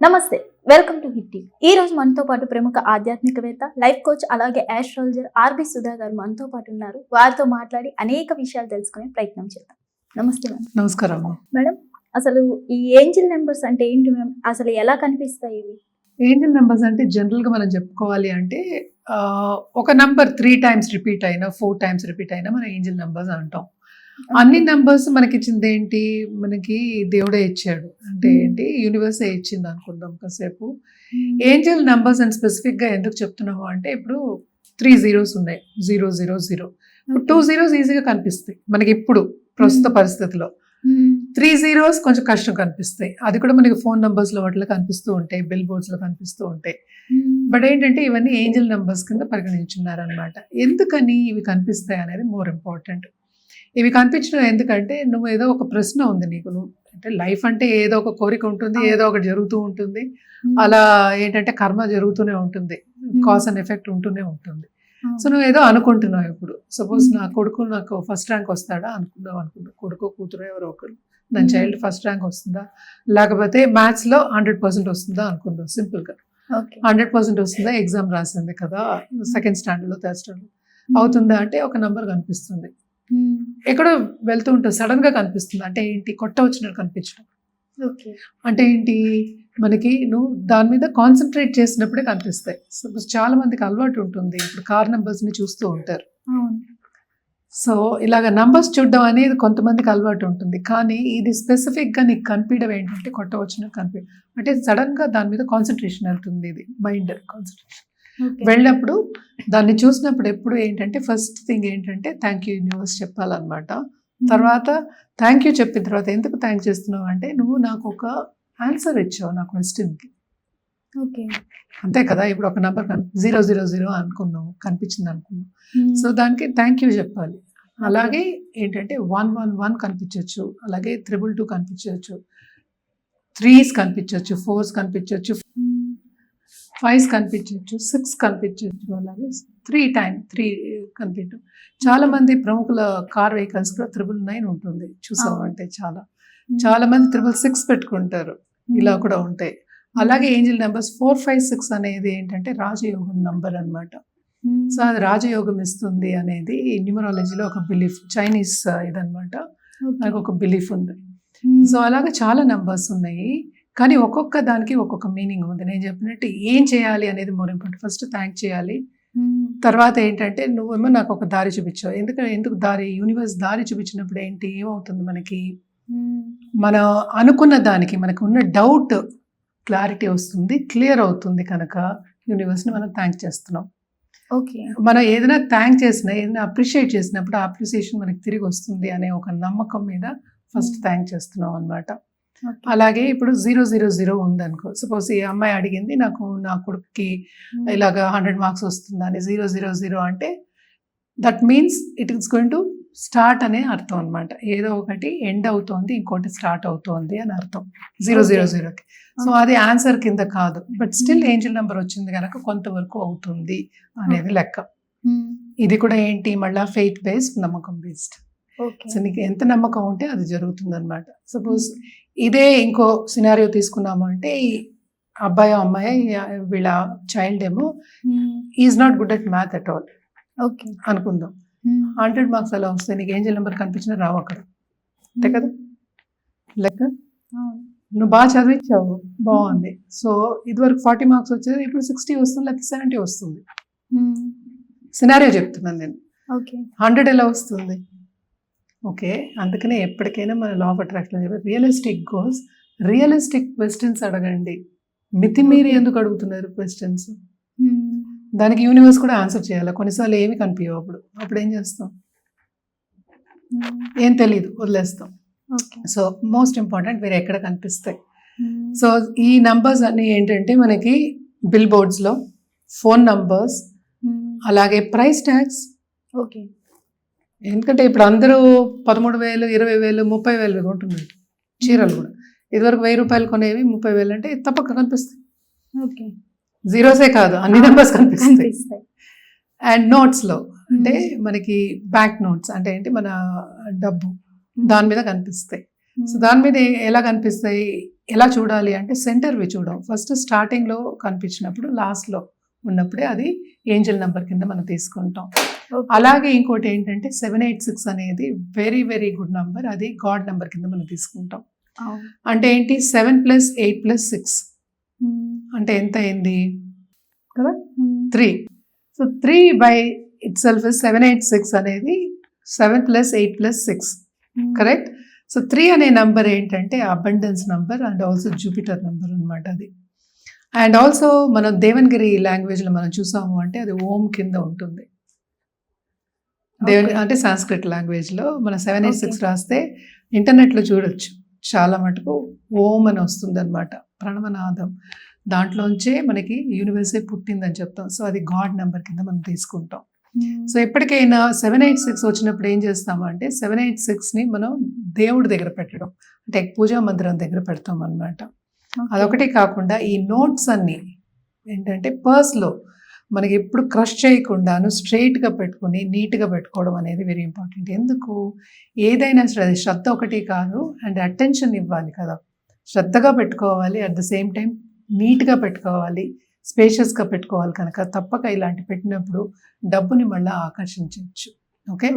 నమస్తే welcome to hit. ఈ రోజు మనతో పాటు ప్రముఖ ఆధ్యాత్మికవేత్త లైఫ్ కోచ్ అలాగే ఆస్ట్రాలజర్ ఆర్బి సుధా గారు మనతో పాటు ఉన్నారు. వారితో మాట్లాడి అనేక విషయాలు తెలుసుకునే ప్రయత్నం చేద్దాం. నమస్తే మ్యామ్. నమస్కారం. మేడం అసలు ఈ ఏంజిల్ నెంబర్స్ అంటే ఏంటి మ్యామ్? అసలు ఎలా కనిపిస్తాయి ఇవి? ఏంజల్ నెంబర్స్ అంటే జనరల్గా మనం చెప్పుకోవాలి అంటే ఒక నంబర్ త్రీ టైమ్స్ రిపీట్ అయినా ఫోర్ టైమ్స్ రిపీట్ అయినా మనం ఏంజల్ నెంబర్స్ అంటాం. అన్ని నంబర్స్ మనకి ఇచ్చింది ఏంటి మనకి దేవుడే ఇచ్చాడు. అంటే. ఏంటి? యూనివర్సే ఇచ్చింది అనుకుందాం కాసేపు. ఏంజల్ నంబర్స్ అని స్పెసిఫిక్గా ఎందుకు చెప్తున్నాము అంటే ఇప్పుడు త్రీ జీరోస్ ఉన్నాయి. Zero zero zero two zeros ఈజీగా కనిపిస్తాయి. మనకి ఇప్పుడు ప్రస్తుత. పరిస్థితిలో. త్రీ జీరోస్ కొంచెం కష్టం కనిపిస్తాయి. అది కూడా మనకి ఫోన్ నంబర్స్లో వాటిలో కనిపిస్తూ ఉంటాయి. బిల్ బోర్డ్స్లో కనిపిస్తూ ఉంటాయి. బట్ ఏంటంటే ఇవన్నీ ఏంజల్ నంబర్స్ కింద పరిగణించున్నారు అనమాట ఎందుకని ఇవి కనిపిస్తాయి అనేది మోర్ ఇంపార్టెంట్ ఇవి కనిపించడం ఎందుకంటే నువ్వు ఏదో ఒక ప్రశ్న ఉంది నీకు. నువ్వు అంటే లైఫ్ అంటే ఏదో ఒక కోరిక ఉంటుంది ఏదో ఒకటి జరుగుతూ ఉంటుంది. అలా ఏంటంటే కర్మ జరుగుతూనే ఉంటుంది. కాస్ అండ్ ఎఫెక్ట్ ఉంటూనే ఉంటుంది. సో నువ్వు ఏదో అనుకుంటున్నావు ఇప్పుడు. సపోజ్. నా కొడుకు నాకు ఫస్ట్ ర్యాంక్ వస్తాడా అనుకుందాం అనుకుంటా కొడుకు కూతురు ఎవరో ఒకరు. నా. చైల్డ్ ఫస్ట్ ర్యాంక్ వస్తుందా? లేకపోతే మ్యాథ్స్లో హండ్రెడ్ పర్సెంట్ వస్తుందా అనుకుందాం సింపుల్గా. ఓకే. హండ్రెడ్ పర్సెంట్ వస్తుందా? ఎగ్జామ్ రాసింది కదా సెకండ్ స్టాండర్డ్లో థర్డ్ స్టాండర్డ్ అవుతుందా అంటే ఒక నంబర్ కనిపిస్తుంది. ఎక్కడో వెళ్తూ ఉంటుంది. సడన్గా కనిపిస్తుంది. అంటే ఏంటి? కొట్ట వచ్చినట్టు కనిపించడం. ఓకే. అంటే ఏంటి? మనకి నువ్వు దాని మీద కాన్సన్ట్రేట్ చేసినప్పుడే కనిపిస్తాయి. సపోజ్ చాలా మందికి అలవాటు ఉంటుంది. ఇప్పుడు కార్ నెంబర్స్ని చూస్తూ ఉంటారు. సో ఇలాగ నంబర్స్ చూడడం అనేది కొంతమందికి అలవాటు ఉంటుంది. కానీ ఇది స్పెసిఫిక్గా నీకు కనిపించడం ఏంటంటే కొట్ట వచ్చిన కనిపి అంటే సడన్గా దాని మీద కాన్సన్ట్రేషన్ వెళ్తుంది ఇది. మైండ్ కాన్సన్ట్రేషన్ వెళ్ళినప్పుడు దాన్ని చూసినప్పుడు ఎప్పుడు ఏంటంటే ఫస్ట్ థింగ్ ఏంటంటే థ్యాంక్ యూ యూనివర్స్ చెప్పాలన్నమాట. తర్వాత థ్యాంక్ యూ చెప్పిన తర్వాత ఎందుకు థ్యాంక్ చేస్తున్నావు అంటే నువ్వు నాకు ఒక ఆన్సర్ ఇచ్చావు నా క్వశ్చన్కి ఓకే. అంతే కదా ఇప్పుడు ఒక నెంబర్ జీరో జీరో జీరో అనుకున్నావు కనిపించింది అనుకున్నావు సో దానికి థ్యాంక్ యూ చెప్పాలి. అలాగే ఏంటంటే వన్ వన్ వన్ కనిపించవచ్చు అలాగే త్రిబుల్ టూ కనిపించవచ్చు త్రీస్ కనిపించవచ్చు ఫోర్స్ కనిపించవచ్చు ఫైవ్స్ కనిపించవచ్చు సిక్స్ కనిపించవచ్చు అలాగే. త్రీ టైం త్రీ కనిపించడం చాలా మంది ప్రముఖుల కార్ వెహికల్స్ కూడా త్రిబుల్ నైన్ ఉంటుంది. చూసామంటే చాలా. చాలా మంది త్రిబుల్ సిక్స్ పెట్టుకుంటారు. ఇలా కూడా ఉంటాయి. అలాగే angel numbers four five six అనేది ఏంటంటే రాజయోగం నంబర్ అన్నమాట. సో అది రాజయోగం ఇస్తుంది అనేది న్యూమరాలజీలో ఒక బిలీఫ్ చైనీస్ ఇదనమాట నాకు ఒక బిలీఫ్ ఉంది. సో అలాగే చాలా నంబర్స్ ఉన్నాయి. కానీ ఒక్కొక్క దానికి ఒక్కొక్క మీనింగ్ ఉంది. నేను చెప్పినట్టు ఏం చేయాలి అనేది మోర్ ఇంపార్టెంట్ ఫస్ట్ థ్యాంక్ చేయాలి. తర్వాత ఏంటంటే నువ్వేమో నాకు ఒక దారి చూపించావు. ఎందుకంటే ఎందుకు దారి? యూనివర్స్ దారి చూపించినప్పుడు ఏంటి? ఏమవుతుంది మనకి? మనం అనుకున్న దానికి మనకు ఉన్న డౌట్ క్లారిటీ వస్తుంది క్లియర్ అవుతుంది కనుక యూనివర్స్ని మనం థ్యాంక్ చేస్తున్నాం. ఓకే. మనం ఏదైనా థ్యాంక్ చేసినా ఏదైనా అప్రిషియేట్ చేసినప్పుడు ఆ అప్రిసియేషన్ మనకి తిరిగి వస్తుంది అనే ఒక నమ్మకం మీద ఫస్ట్. థ్యాంక్ చేస్తున్నాం అనమాట అలాగే ఇప్పుడు జీరో జీరో జీరో ఉందనుకో సపోజ్ ఈ అమ్మాయి అడిగింది నాకు నా కొడుకుకి ఇలాగ హండ్రెడ్ మార్క్స్ వస్తుందని జీరో జీరో జీరో అంటే that means it is going to start అనే అర్థం అనమాట ఏదో ఒకటి ఎండ్ అవుతోంది ఇంకోటి స్టార్ట్ అవుతోంది అని అర్థం. Zero zero. జీరోకి. సో అది ఆన్సర్ కింద కాదు. But still. ఏంజిల్ నెంబర్ వచ్చింది కనుక కొంతవరకు అవుతుంది అనేది లెక్క. ఇది కూడా ఏంటి? మళ్ళీ ఫెయిత్ బేస్డ్ నమ్మకం బేస్డ్. సో నీకు ఎంత నమ్మకం ఉంటే అది జరుగుతుంది అనమాట సపోజ్ ఇదే ఇంకో సినారియో తీసుకున్నాము అంటే ఈ అబ్బాయి అమ్మాయి వీళ్ళ చైల్డ్ ఏమో is not good at math at all okay. అనుకుందాం. హండ్రెడ్ మార్క్స్ అలా వస్తాయి నీకు ఏంజల్ నెంబర్ కనిపించినా రావు అక్కడ. అంతే కదా? లెక్క నువ్వు బాగా చదివించావు. బాగుంది. సో ఇదివరకు ఫార్టీ మార్క్స్ వచ్చేది ఇప్పుడు సిక్స్టీ వస్తుంది లేకపోతే సెవెంటీ వస్తుంది. సినారియో చెప్తున్నాను నేను. ఓకే. హండ్రెడ్ ఎలా వస్తుంది? ఓకే. అందుకనే ఎప్పటికైనా మన లా ఆఫ్ అట్రాక్షన్ చెప్పి రియలిస్టిక్ గోల్స్ రియలిస్టిక్ క్వశ్చన్స్ అడగండి. మితిమీరి ఎందుకు అడుగుతున్నారు క్వశ్చన్స్ దానికి యూనివర్స్ కూడా ఆన్సర్ చేయాలి? కొన్నిసార్లు ఏమి కనిపించవు అప్పుడు. అప్పుడు ఏం చేస్తాం? ఏం తెలియదు వదిలేస్తాం. ఓకే. సో మోస్ట్ ఇంపార్టెంట్ వేరే ఎక్కడ కనిపిస్తాయి? సో ఈ నంబర్స్ అన్ని ఏంటంటే మనకి బిల్ బోర్డ్స్లో ఫోన్ నంబర్స్ అలాగే ప్రైస్ ట్యాగ్స్ ఓకే. ఎందుకంటే ఇప్పుడు అందరూ పదమూడు వేలు ఇరవై వేలు ముప్పై వేలు కొంటున్నారు చీరలు కూడా. ఇదివరకు వెయ్యి రూపాయలు కొనేవి ముప్పై వేలు అంటే తప్పక కనిపిస్తాయి. ఓకే. జీరోసే కాదు అన్ని నెంబర్స్ కనిపిస్తాయి. అండ్ నోట్స్లో అంటే మనకి బ్యాంక్ నోట్స్ అంటే ఏంటి మన డబ్బు దాని మీద కనిపిస్తాయి. సో దాని మీద ఎలా కనిపిస్తాయి ఎలా చూడాలి అంటే సెంటర్వి చూడం. ఫస్ట్ స్టార్టింగ్లో కనిపించినప్పుడు లాస్ట్లో ఉన్నప్పుడే అది ఏంజల్ నెంబర్ కింద మనం తీసుకుంటాం. అలాగే ఇంకోటి ఏంటంటే సెవెన్ ఎయిట్ సిక్స్ అనేది వెరీ వెరీ గుడ్ నెంబర్. అది గాడ్ నెంబర్ కింద మనం తీసుకుంటాం. అంటే ఏంటి? Seven plus eight plus six. అంటే ఎంత అయింది? కదా? Three. So three by itself seven eight six అనేది seven plus eight plus six. Correct? So three అనే నంబర్ ఏంటంటే abundance number and also Jupiter number అనమాట అది. అండ్ ఆల్సో మనం దేవన్గిరి లాంగ్వేజ్లో మనం చూసాము అంటే అది ఓం కింద ఉంటుంది. దేవన్. అంటే సాంస్క్రిట్ లాంగ్వేజ్లో మనం సెవెన్ ఎయిట్ సిక్స్. రాస్తే ఇంటర్నెట్లో చూడొచ్చు. చాలా మటుకు ఓం అని వస్తుంది అనమాట ప్రణవనాదం. దాంట్లోంచే మనకి యూనివర్సే పుట్టిందని చెప్తాం. సో అది గాడ్ నెంబర్ కింద మనం తీసుకుంటాం. సో ఎప్పటికైనా సెవెన్ ఎయిట్ సిక్స్ వచ్చినప్పుడు ఏం చేస్తాము అంటే సెవెన్ ఎయిట్ సిక్స్ని మనం దేవుడి దగ్గర పెట్టడం. అంటే పూజా మందిరం దగ్గర పెడతాం అనమాట అదొకటే కాకుండా ఈ నోట్స్ అన్ని ఏంటంటే పర్స్లో మనకి ఎప్పుడు క్రష్ చేయకుండాను స్ట్రైట్గా పెట్టుకొని నీట్గా పెట్టుకోవడం అనేది వెరీ ఇంపార్టెంట్. ఎందుకు? ఏదైనా సరే అది శ్రద్ధ ఒకటి కాదు అండ్ అటెన్షన్ ఇవ్వాలి కదా. శ్రద్ధగా పెట్టుకోవాలి అట్ ద సేమ్ టైం నీట్గా పెట్టుకోవాలి స్పేషియస్గా పెట్టుకోవాలి కనుక తప్పక ఇలాంటి పెట్టినప్పుడు డబ్బుని మళ్ళీ ఆకర్షించవచ్చు. ఓకే?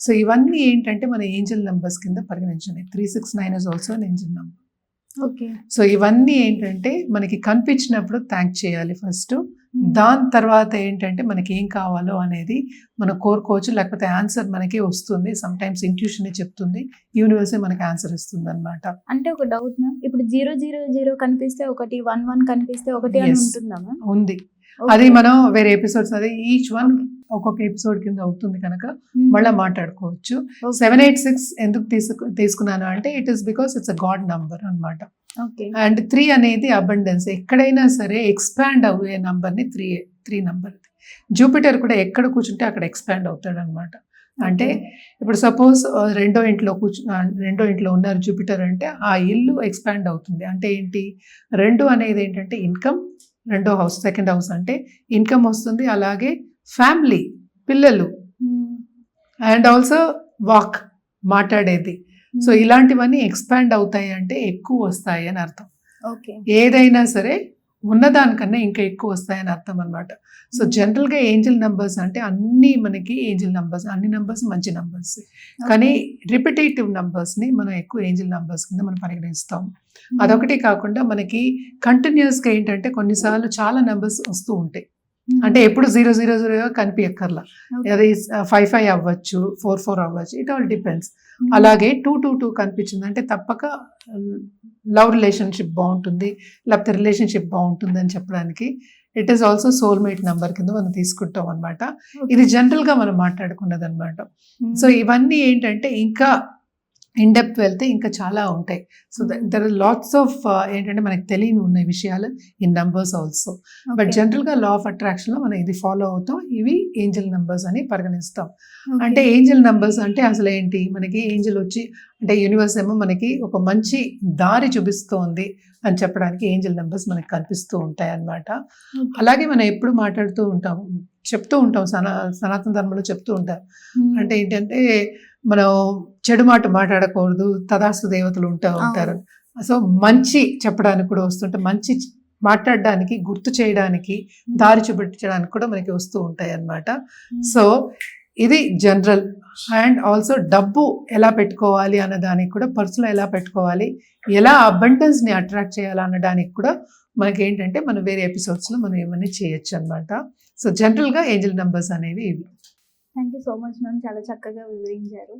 సో ఇవన్నీ ఏంటంటే మన ఏంజల్ నెంబర్స్ కింద పరిగణించండి. Three six nine is also angel number. So ఇవన్నీ ఏంటంటే మనకి కనిపించినప్పుడు థ్యాంక్ చేయాలి ఫస్ట్ దాని తర్వాత ఏంటంటే మనకి ఏం కావాలో అనేది మనం కోరుకోవచ్చు లేకపోతే ఆన్సర్ మనకి వస్తుంది. సమ్ టైమ్స్ ఇంట్యూషన్ చెప్తుంది. యూనివర్సే మనకి ఆన్సర్ ఇస్తుంది అనమాట అంటే ఒక డౌట్ మ్యామ్ ఇప్పుడు జీరో జీరో జీరో కనిపిస్తే ఒకటి వన్ వన్ కనిపిస్తే ఒకటి. ఉంటుందా ఉంది. అది మనం వేరే ఎపిసోడ్స్ అది ఈచ్ వన్ ఒక్కొక్క ఎపిసోడ్ కింద అవుతుంది కనుక మళ్ళీ మాట్లాడుకోవచ్చు. సెవెన్ ఎయిట్ సిక్స్ ఎందుకు తీసుకు తీసుకున్నాను అంటే it is because it's a god number అన్నమాట. ఓకే. అండ్ త్రీ అనేది అబండెన్స్ ఎక్కడైనా సరే ఎక్స్పాండ్ అయ్యే నంబర్ని త్రీ త్రీ నంబర్ జూపిటర్ కూడా ఎక్కడ కూర్చుంటే అక్కడ ఎక్స్పాండ్ అవుతాడు అనమాట అంటే ఇప్పుడు సపోజ్ రెండో ఇంట్లో కూర్చు రెండో ఇంట్లో ఉన్నారు జూపిటర్ అంటే ఆ ఇల్లు ఎక్స్పాండ్ అవుతుంది. అంటే ఏంటి? రెండు అనేది ఏంటంటే ఇన్కమ్ రెండో హౌస్ సెకండ్ హౌస్ అంటే ఇన్కమ్ వస్తుంది. అలాగే ఫ్యామిలీ పిల్లలు. అండ్ ఆల్సో వాక్ మాట్లాడేది. సో ఇలాంటివన్నీ ఎక్స్పాండ్ అవుతాయి అంటే ఎక్కువ వస్తాయి అని అర్థం. ఓకే ఏదైనా సరే ఉన్నదానికన్నా ఇంకా ఎక్కువ వస్తాయని అర్థం అనమాట సో జనరల్గా ఏంజిల్ నంబర్స్ అంటే అన్ని మనకి ఏంజిల్ నంబర్స్ అన్ని నంబర్స్ మంచి నంబర్స్ కానీ రిపిటేటివ్ నంబర్స్ని మనం ఎక్కువ ఏంజిల్ నంబర్స్ కింద మనం పరిగణిస్తాం. అదొకటి కాకుండా మనకి కంటిన్యూస్గా ఏంటంటే కొన్నిసార్లు చాలా నెంబర్స్ వస్తూ ఉంటాయి. అంటే ఎప్పుడు జీరో జీరో జీరో కనిపించక్కర్లా అది ఫైవ్ ఫైవ్ అవ్వచ్చు ఫోర్ ఫోర్ అవ్వచ్చు ఇట్ ఆల్ డిపెండ్స్. అలాగే టూ టూ టూ కనిపించింది అంటే తప్పక లవ్ రిలేషన్షిప్ బాగుంటుంది లేకపోతే రిలేషన్షిప్ బాగుంటుంది అని చెప్పడానికి. It is also soulmate number కింద మనం తీసుకుంటాం అనమాట ఇది జనరల్గా మనం మాట్లాడుకున్నది అనమాట సో ఇవన్నీ ఏంటంటే ఇంకా ఇన్ డెప్త్ వెళ్తే ఇంకా చాలా ఉంటాయి. So there are lots of ఏంటంటే మనకి తెలియని ఉన్న విషయాలు ఇన్ నంబర్స్ ఆల్సో బట్ జనరల్గా లా ఆఫ్ అట్రాక్షన్లో మనం ఇది ఫాలో అవుతాం. ఇవి ఏంజల్ నంబర్స్ అని పరిగణిస్తాం. అంటే ఏంజల్ నంబర్స్ అంటే అసలు ఏంటి? మనకి ఏంజల్ వచ్చి అంటే యూనివర్స్ ఏమో మనకి ఒక మంచి దారి చూపిస్తోంది అని చెప్పడానికి ఏంజల్ నెంబర్స్ మనకి కనిపిస్తూ ఉంటాయి అన్నమాట అలాగే మనం ఎప్పుడు మాట్లాడుతూ ఉంటాం. చెప్తూ ఉంటాం సనా సనాతన ధర్మంలో చెప్తూ ఉంటాం అంటే ఏంటంటే మనం చెడు మాట మాట్లాడకూడదు తదాస్తు దేవతలు ఉంటా ఉంటారు. సో మంచి చెప్పడానికి కూడా వస్తుంటే మంచి మాట్లాడడానికి గుర్తు చేయడానికి దారి చూపించడానికి కూడా మనకి వస్తూ ఉంటాయి అన్నమాట సో ఇది జనరల్. అండ్ ఆల్సో డబ్బు ఎలా పెట్టుకోవాలి అన్న దానికి కూడా పర్సులో ఎలా పెట్టుకోవాలి ఎలా అబండెన్స్ని అట్రాక్ట్ చేయాలి అనడానికి కూడా మనకి ఏంటంటే మనం వేరే ఎపిసోడ్స్లో మనం ఇవన్నీ చేయొచ్చు అనమాట సో జనరల్గా ఏంజల్ నెంబర్స్ అనేవి ఇవి. Thank you so much ma'am చాలా చక్కగా వివరించారు.